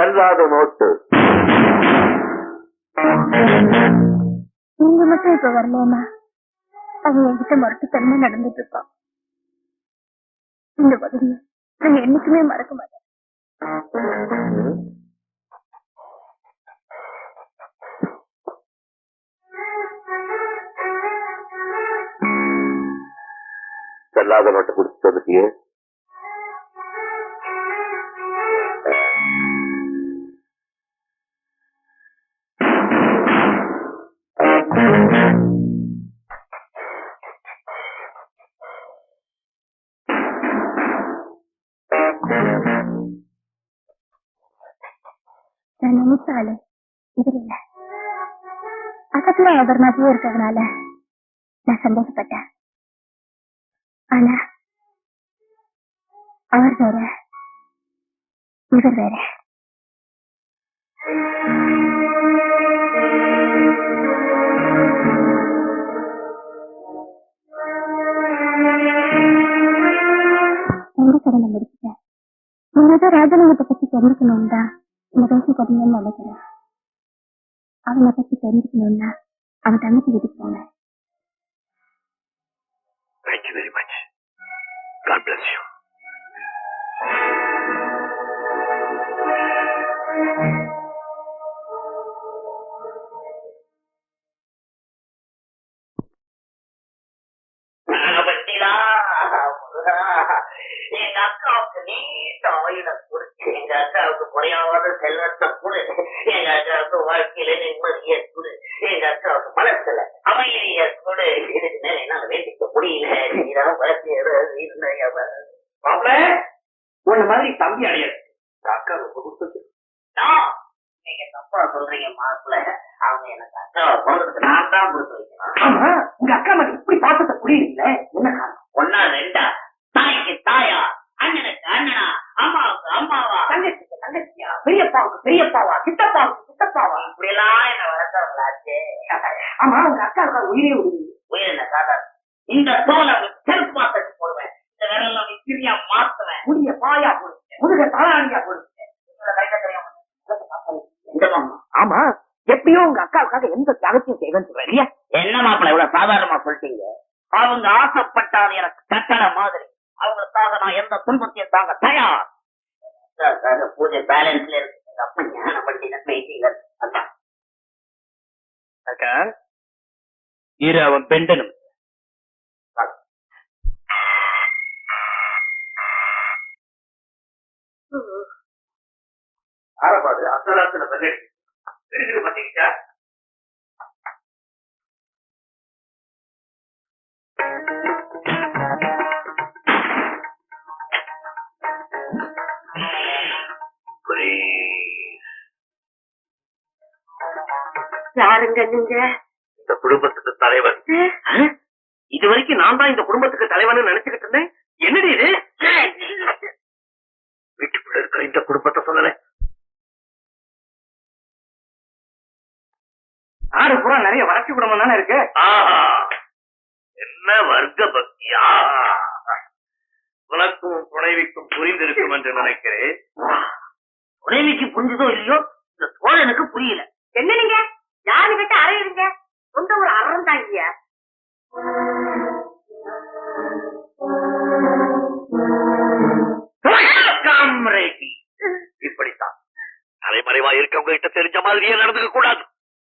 செல்லாத நோட்டு. நீங்க மட்டும் இப்ப வரலன்னா அவன் என்கிட்ட மறுத்துத்தன்மை நடந்துட்டு இருப்பான் இந்த பகுதியை நான் என்னைக்குமே மறக்க மாட்டேன் செல்லாத நோட்டை கொடுத்து வந்துட்டியே நான் நினைச்ச ஆளு இவர் இல்ல பக்கத்துல அவர் மாதிரியே இருக்கிறதுனால நான் சந்தோஷப்பட்டேன் ஆனா அவர் வேற இவர் வேற எங்க கடனை முடிச்சிட்டேன் நீங்கதான் ராஜலிங்கத்தை பத்தி தெரிஞ்சுக்கணும் தான் இந்த பேசி போறீங்கன்னு நினைக்கிறேன் அவனை பத்தி தெரிஞ்சுக்கணும்னா அவன் தங்கச்சி வீட்டுக்கு போனேன் Thank you very much. God bless you. எங்க அக்காவுக்கு நீண்ட ஆயுள குறிச்சு எங்க அக்காவுக்கு குறையாத செல்வத்தை கொடு. எங்க அக்காவுக்கு வாழ்க்கையில நிம்மதியை கொடு. எங்க அக்காவுக்கு மனசுல அமைதியை கொடு. இதுக்கு மேல என்னால வேண்டிக்க முடியல. நீதான் மாப்பிள உன்ன மாதிரி தம்பி அடையாது அக்கா ரொம்ப கொடுத்து நீங்க தப்பா சொல்றீங்க மாப்பிள்ள அவங்க எனக்கு அக்காவை பிறந்ததுக்கு நான் தான் கொடுத்து வைக்கணும். உங்க அக்கா மட்டும் இப்படி பாசத்தை புரியல என்ன காரணம்? ஒன்னா ரெண்டா? தாயா? அண்ணனுக்கு அண்ணனா? அம்மாவுக்கு அம்மாவா? தங்கச்சிக்கு தங்கச்சியா? பெரியப்பாவுக்கு பெரியப்பாவா? சித்தப்பாவுக்கு சித்தப்பாவா? இப்படி எல்லாம் என்ன வளர்த்தவங்களாச்சே ஆமா உங்க அக்காவுக்கு உயிரே உயிர் உயிர் என்ன சாதாரண இந்த தோலை செருப்பு மாத்தட்டு போடுவேன். இந்த விரல விசிறியா மாத்துவேன். முடிய பாயா போடுங்க. முதுக இந்த மாமா? ஆமா எப்படியோ உங்க அக்காவுக்காக எந்த தியாகத்தையும் செய்வேன்னு சொல்றேன். இல்லையா என்ன மாப்பிள்ள இவ்வளவு சாதாரணமா சொல்லிட்டீங்க அவங்க ஆசைப்பட்டாது எனக்கு கட்டளை மாதிரி. அவங்களுக்காக நான் எந்த துன்பத்தையும் தாங்க தயார் பூஜை பேலன்ஸ்ல இருக்கு. அப்பா ஞான பண்டித பேசிங்க அதான். அக்கா இரு அவன் பெண்டனும். ஆரப்பாடு அசலாத்துல பதில் இருக்குது பாத்தீங்களா யாருங்க நீங்க? இந்த குடும்பத்துக்கு தலைவன். இது வரைக்கும் நான் தான் இந்த குடும்பத்துக்கு தலைவன் நினைச்சுக்கிட்டு இருந்தேன். என்னடி இது? வீட்டுக்குள்ள இருக்கிற இந்த குடும்பத்தை சொல்லல. ஆறு பூரா நிறைய வறட்சி குடும்பம் தானே இருக்கு? ஆஹா. என்ன வர்க்க பக்தியா? உனக்கும் துணைவிக்கும் புரிந்திருக்கும் என்று நினைக்கிறேன். உதவிக்கு புரிஞ்சதோ இல்லையோ இந்த சோழனுக்கு புரியல. என்ன நீங்க? யாரு கிட்ட அறையுறீங்க? சொந்த ஒரு அறம் தாங்கிய இப்படித்தான். தலைமறைவா இருக்கவங்க கிட்ட தெரிஞ்ச மாதிரியே நடந்துக்க கூடாது.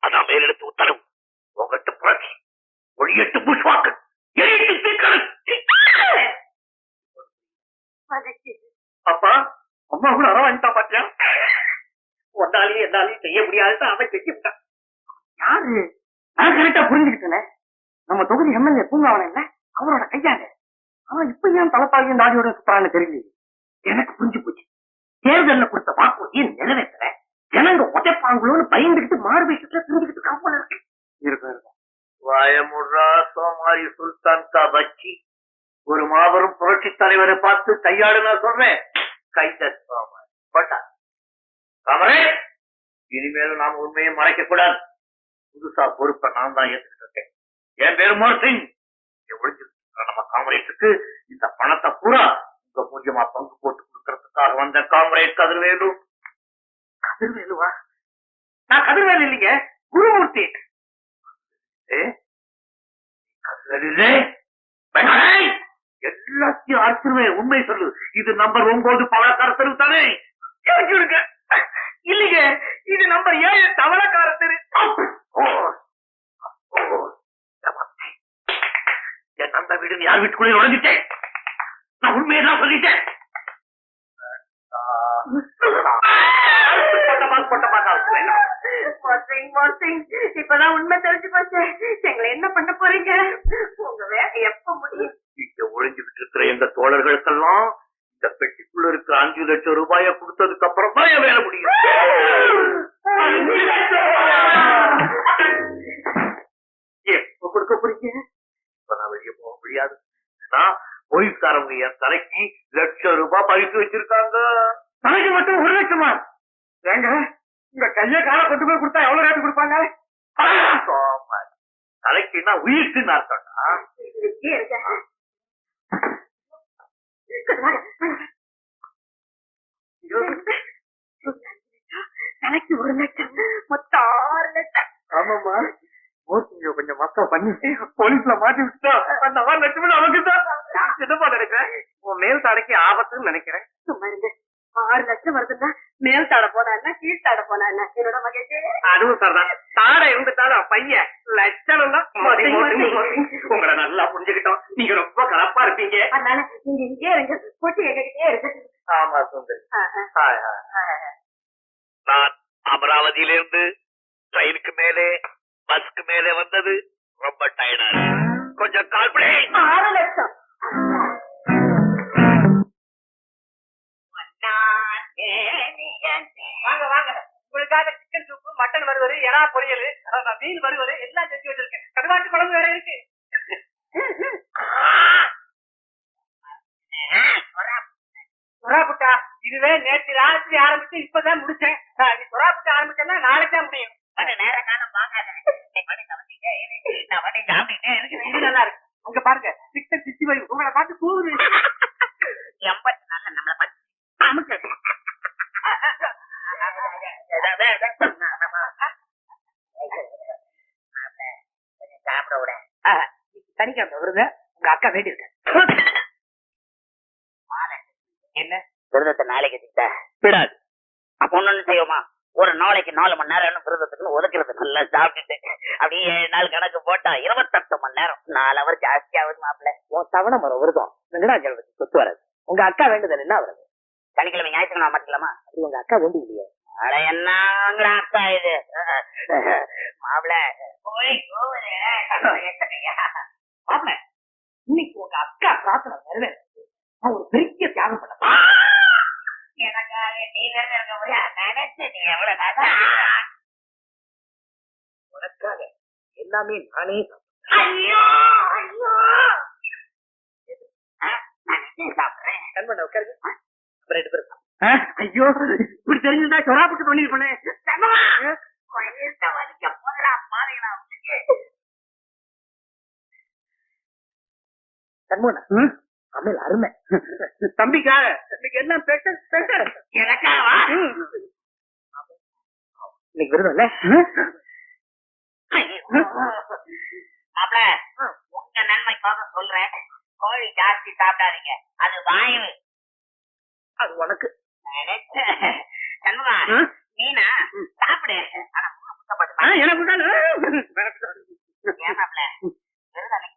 அதான் மேலெடுத்து உத்தரவு. உங்ககிட்ட புரட்சி. ஒழியட்டு புஷ்வாக்கள். எரிட்டு. அப்பா அம்மா கூட அறம் வாங்கிட்டா பாத்தியா? ஒன்னாலையும் என்னாலையும் செய்ய முடியாதுன்னு அவன் செஞ்சு விட்டான் யாரு? நான் கரெக்டா புரிஞ்சுக்கிட்டேன். நம்ம தொகுதி எம்எல்ஏ பூங்காவன இல்ல? அவரோட கையாங்க ஆனா இப்ப ஏன் தலைப்பாகியும் தாடியோட சுத்தரான்னு தெரியல எனக்கு புரிஞ்சு போச்சு. தேர்தல்ல கொடுத்த வாக்குறுதியை நிறைவேற்ற ஜனங்க உதைப்பாங்களோன்னு பயந்துகிட்டு மாறு வீட்டுல புரிஞ்சுக்கிட்டு கவலை இருக்கு. இருக்கும் இருக்கும் சோமாரி சுல்தான் கா பச்சி. ஒரு மாபெரும் புரட்சி தலைவரை பார்த்து கையாடு நான் சொல்றேன். கைத சோமாரி. பட்டா. கமரே இனிமேலும் நாம உண்மையை மறைக்க கூடாது. புதுசா பொறுப்பை நான் தான் ஏற்றுக்கிட்டு இருக்கேன் என் பேரு மோர் சிங் நம்ம காமரேட்டுக்கு இந்த பணத்தை பூரா உங்க மூலியமா பங்கு போட்டு கொடுக்கறதுக்காக வந்த காமரேட் கதிர்வேலு கதிர்வேலுவா நான் கதிர்வேலு இல்லைங்க குருமூர்த்தி. ஏ? கதிரே எல்லாத்தையும் அறுத்துருவேன் உண்மை சொல்லு. இது நம்பர் ஒன்பது பவளக்கார தெரு தானே இல்லைங்க இது நம்பர் ஏழு தவளக்கார தெரு. என் நந்த வீடு யார் வீட்டுக்குள்ளே நுழைஞ்சிட்டேன் நான் உண்மையை தான் சொல்லிட்டேன் இப்பதான் உண்மை தெரிஞ்சு போச்சு. எங்களை என்ன பண்ண போறீங்க? உங்க வேலை எப்ப முடியும்? இங்க ஒழிஞ்சுகிட்டு இருக்கிற எங்க தோழர்களுக்கெல்லாம் இந்த பெட்டிக்குள்ள இருக்கிற அஞ்சு லட்சம் ரூபாய கொடுத்ததுக்கு அப்புறம் தான் என் வேலை முடியும். எப்ப கொடுக்க போறீங்க? இப்ப நான் வெளியே போக முடியாது. போலீஸ்காரங்க என் தலைக்கு லட்சம் ரூபாய் பரிசு வச்சிருக்காங்க. தலைக்கு மட்டும் ஒரு லட்சமா? ஏங்க உங்க கைய கால கொண்டு போய் கொடுத்தா எவ்வளவு ரேட்டு கொடுப்பாங்க. தலைக்குன்னா உயிர்க்குன்னு அர்த்தம்டா இங்கே இருங்க. வாங்க, வாங்க. தலைக்கு ஒரு லட்சம் மொத்தம் ஆறு லட்சம் ஆமாமா மொத்தம் பண்ணி போலீஸ்ல மாட்டி விட்டுட்டா? அந்த ஆறு லட்சம் நமக்கு தான் என்னப்பா நினைக்கிறேன் உன் மேல் தடைக்கு ஆபத்துன்னு நினைக்கிறேன். சும்மா இருங்க. ஆறு லட்சம் வருதுன்னா மேல் தாட போனா என்ன கீழ் தாட போனா என்ன? என்னோட மகேஷே. அதுவும் சரிதான். தாடை இருந்துட்டாலும் பையன் லட்சணம் தான். உங்களை நல்லா புரிஞ்சுக்கிட்டோம். நீங்க ரொம்ப கலப்பா இருப்பீங்க. அதனால நீங்க இங்கே இருங்க. போட்டு எங்ககிட்டே இருங்க ஆமா சுந்தரி. நான் அமராவதியிலிருந்து ட்ரெயினுக்கு மேலே பஸ்க்கு மேலே வந்தது. ரொம்ப டயர்டா இருக்கு. கொஞ்சம் கால் பண்ணி. ஆறு லட்சம். வாங்க வாங்க. உங்களுக்காக சிக்கன் சூப்பு மட்டன் வறுவல் எறா பொரியல் மீன் வறுவல் எல்லாம் செஞ்சு வச்சிருக்கேன். கருவாட்டு குழம்பு வேற இருக்கு. இதுவே நேற்று ராத்திரி ஆரம்பிச்சு இப்பதான் முடிச்சேன். நீ சொராப்புட்டா ஆரம்பிச்சேன்னா நாளைக்கு தான் முடியும். நேர காலம் வாங்காத நீ பண்ணி நான் பண்ணி சாப்பிட்டுட்டே எனக்கு நல்லா இருக்கு. அங்க பாருங்க சிக்கன் சிக்ஸ்டி ஃபைவ் உங்களை பார்த்து கூறு. எண்பத்தி நாலு நம்மளை பத்தி அமுக்கு. சாப்பிட விட. தனிக்கிழமை வருது உங்க அக்கா வேண்டி இருக்க என்ன நாளைக்கு திட்ட விடாது அப்ப ஒண்ணு செய்வோமா ஒரு நாளைக்கு நாலு மணி நேரம் ஒதுக்கிறது நல்லா சாப்பிட்டுட்டு அப்படியே ஏழு நாள் கணக்கு போட்டா இருபத்தெட்டு மணி நேரம். நாலு அவர் ஜாஸ்தி ஆகுது மாப்பிள்ள. உன் தவணை மரம் விரதம். வெங்கடாச்சலத்துக்கு சொத்து வராது. உங்க அக்கா வேண்டுதல் என்ன வருது சனிக்கிழமை ஞாயிற்றுக்கிழமை மாட்டிக்கலாமா அது உங்க அக்கா வேண்டி இல்லையே. அட என்னங்கடா அக்கா இது? மாப்பிள்ள போய் கோவிலே மாப்பிள இன்னைக்கு உங்க அக்கா பிரார்த்தனை நிறைவேற நான் ஒரு பெரிய தியாகம் பண்ண எனக்காக நீ வேற இருக்க முடியா நினைச்சு நீ எவ்வளவு நல்லா உனக்காக எல்லாமே நானே ஐயோ ஐயோ ஆ, நான் நிச்சயம் சாப்பிடுறேன் கண்மண்ண உட்காருங்க அப்புறம் ரெண்டு பேரும் சாப்பிடுவோம். ஐயோ இப்படி தெரிஞ்சிருந்தா சொராப்புட்டு பண்ணிருப்பேனே கண்மண்ணா சமையல் அருமை. தம்பிக்காக இன்னைக்கு என்ன ஸ்பெஷல் ஸ்பெஷல் எனக்காவா? இன்னைக்கு விருதம் இல்ல மாப்பிள உங்க நன்மைக்காக சொல்றேன் கோழி ஜாஸ்தி சாப்பிடாதீங்க அது வாயு அது உனக்கு. சண்முகா? நீனா சாப்பிடு ஆனா எனக்கு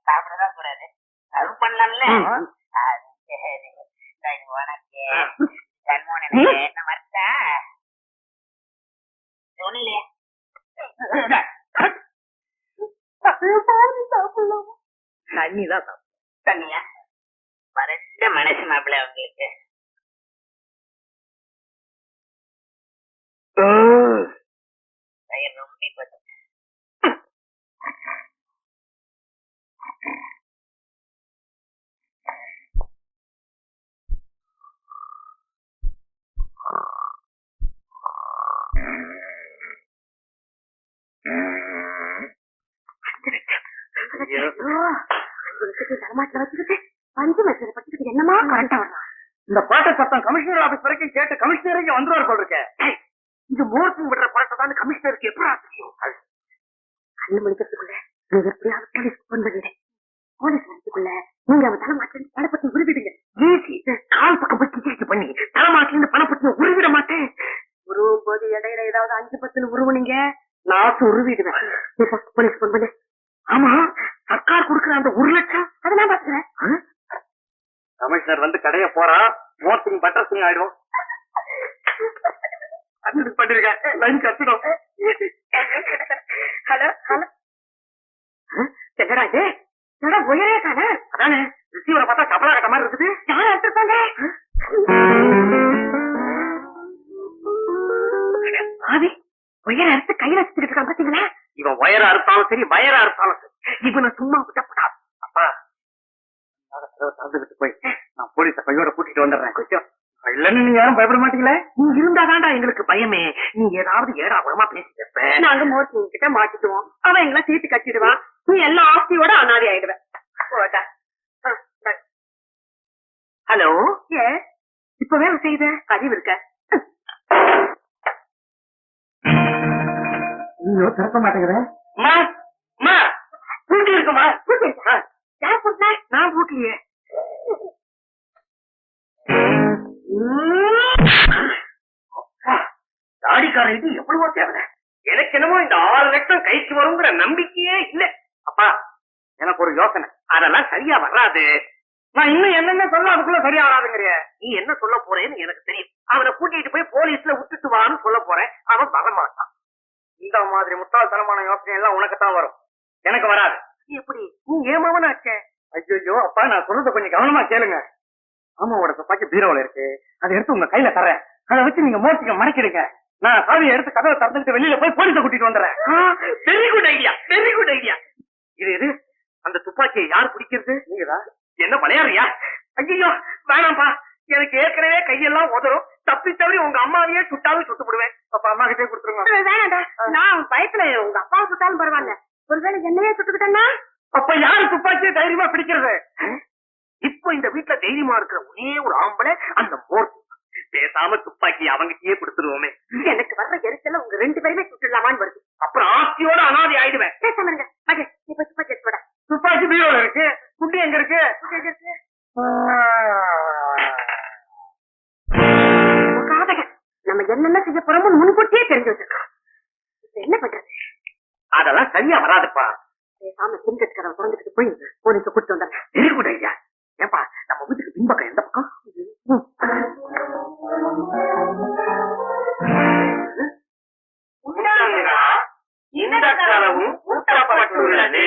சாப்பிடதான் கூடாது சர்வ் பண்ணலாம்ல ம். அது சரி. இந்தா இது உனக்கு சண்முகன் எனக்கு என்ன வருத்தா ஒண்ணுலையே தண்ணி தான் சாப்பிடு. தண்ணியா வறண்ட மனசு மாப்பிள உங்களுக்கு வயிறு ரொம்பி போச்சு தரமாட்டில் வச்சுக்கிட்டு பஞ்சு மெசேஜ் படிச்சுக்கிட்டு என்னமா கரெக்டா வரலாம் இந்த பாட்ட சத்தம் கமிஷனர் ஆபீஸ் வரைக்கும் கேட்டு கமிஷனரே வந்துருவார் போல் இருக்கே. இந்த மோர்சிங் விடுற பழத்தை தான் கமிஷனருக்கு? எப்படி தெரியும்? கண்ணு மணிக்கிறதுக்குள்ள நீங்க எப்படியாவது போலீஸ் போன் பண்ணிடுறேன் போலீஸ் வரதுக்குள்ள நீங்க அவன் தலை மாற்றி பணப்பத்தி உருவிடுங்க. ஈஸி கால் பக்கம் போய் கிச்சு பண்ணி தலைமாட்டில இருந்து பணப்பத்தி உருவிட மாட்டேன். உருவும் போது இடையில ஏதாவது அஞ்சு பத்துன்னு உருவுனீங்க நான் உருவிடுவேன். நீ ஃபர்ஸ்ட் போலீஸ் போன் பண்ணு. ஆமா சர்க்கார் கொடுக்குற அந்த ஒரு லட்சம் அதை நான் பாத்துக்கிறேன் கமிஷனர் வந்து கடைய போறான் மோர்த்திங் பட்டர் சிங் ஆயிடும். அது பண்ணிருக்கேன் லைன் கட்டிடும் ஹலோ ஹலோ. என்னடா இது? என்னடா உயரே தானே அதானே ரிசீவரை பார்த்தா கபலா கட்ட மாதிரி இருக்குது. யார் எடுத்துருப்பாங்க ஆதி உயர எடுத்து கையில வச்சுக்கிட்டு இருக்கான் பாத்தீங்களா? இவன் வயரா இருப்பாலும் சரி வயரா இருப்பாலும் சரி. இவனை சும்மா விட்டப்படாது அப்பா தந்துகிட்டு போய் நான் போலீஸ கையோட கூட்டிட்டு வந்துடுறேன். கொஞ்சம் இல்லன்னு நீங்க யாரும் பயப்பட மாட்டீங்களே? நீ இருந்தாதான்டா எங்களுக்கு பயமே. நீ ஏதாவது ஏடா குணமா பேசிட்டு இருப்ப. நாங்க மோசி கிட்ட மாட்டிக்குவோம். அவன் எங்களை தீர்த்து கட்டிடுவான் நீ எல்லா ஆஸ்தியோட அனாதி ஆயிடுவ. போடா. ஹலோ ஏ இப்ப வேலை செய்த? அறிவு இருக்க? ஐயோ திறக்க மாட்டேங்கிற பூட்டி இருக்குமா? ஆ, யார் சொன்னா நான் பூட்டியே. தாடிக்காரன் இது எவ்வளவோ தேவை. எனக்கு என்னமோ இந்த ஆறு லட்சம் கைக்கு வருங்கிற நம்பிக்கையே இல்ல. அப்பா எனக்கு ஒரு யோசனை. அதெல்லாம் சரியா வராது. நான் இன்னும் என்னென்ன சொல்ல அதுக்குள்ள சரியா வராதுங்கிறிய? நீ என்ன சொல்ல போறேன்னு எனக்கு தெரியும். அவனை கூட்டிட்டு போய் போலீஸ்ல விட்டுட்டு வான்னு சொல்ல போறேன். அவன் வரமாட்டான் இந்த மாதிரி முட்டாள்தனமான யோசனை எல்லாம் உனக்கு தான் வரும். எனக்கு வராது. எப்படி? நீ ஏமாவனாச்சே? ஐயோ அப்பா நான் சொல்றத கொஞ்சம் கவனமா கேளுங்க. ஆமாவோட துப்பாக்கி பீரோல இருக்கு. அதை எடுத்து உங்க கையில தரேன் அதை வச்சு நீங்க மோசிக்க மறைக்கிடுங்க நான் சாவியை எடுத்து கதவை திறந்துட்டு வெளியில போய் போலீஸ கூட்டிட்டு வந்துடுறேன். Very good idea very good idea இது இது அந்த துப்பாக்கியை யார் பிடிக்கிறது? நீங்களா என்ன விளையாடுறியா ஐயோ வேணாம்ப்பா. எனக்கு ஏற்கனவே கையெல்லாம் உதறும். தப்பி தவறி உங்க அம்மாவையே சுட்டாலும் சுட்டு விடுவேன் அப்ப அம்மா கிட்டே கொடுத்துருங்க. வேணாண்டா நான் பயத்துல உங்க அப்பா சுட்டாலும் பரவாயில்ல. ஒருவேளை என்னையே சுட்டுக்கிட்டேன்னா? அப்ப யாரு துப்பாக்கியை தைரியமா பிடிக்கிறது? இப்போ இந்த வீட்டுல தைரியமா இருக்கிற ஒரே ஒரு ஆம்பளை அந்த மோர் பேசாம துப்பாக்கி அவங்கிட்டயே கொடுத்துருவோமே. எனக்கு வர்ற எரிச்சல உங்க ரெண்டு பேருமே சுட்டுடலாமான்னு வருது. அப்புறம் ஆஸ்தியோட அனாதை ஆயிடுவேன். பேசாம இருங்க. மகே நீ போய் துப்பாக்கி எடுத்து போடா துப்பாக்கி பீரோல இருக்கு. குண்டி எங்க இருக்கு? காதகன். நம்ம என்னென்ன செய்ய போறோமோ முன்கூட்டியே தெரிஞ்சு வச்சிருக்கோம் என்ன பண்றது? அதெல்லாம் சரியா வராதுப்பா. பேசாம சிங்கத்து கதவை திறந்துட்டு போய் போலீஸ கூட்டு வந்துடுறேன். வெரி குட் ஐடியா ஏப்பா நம்ம வீட்டுக்கு எந்த பக்கம். இந்த கதவும் பூட்டப்பட்டுள்ளது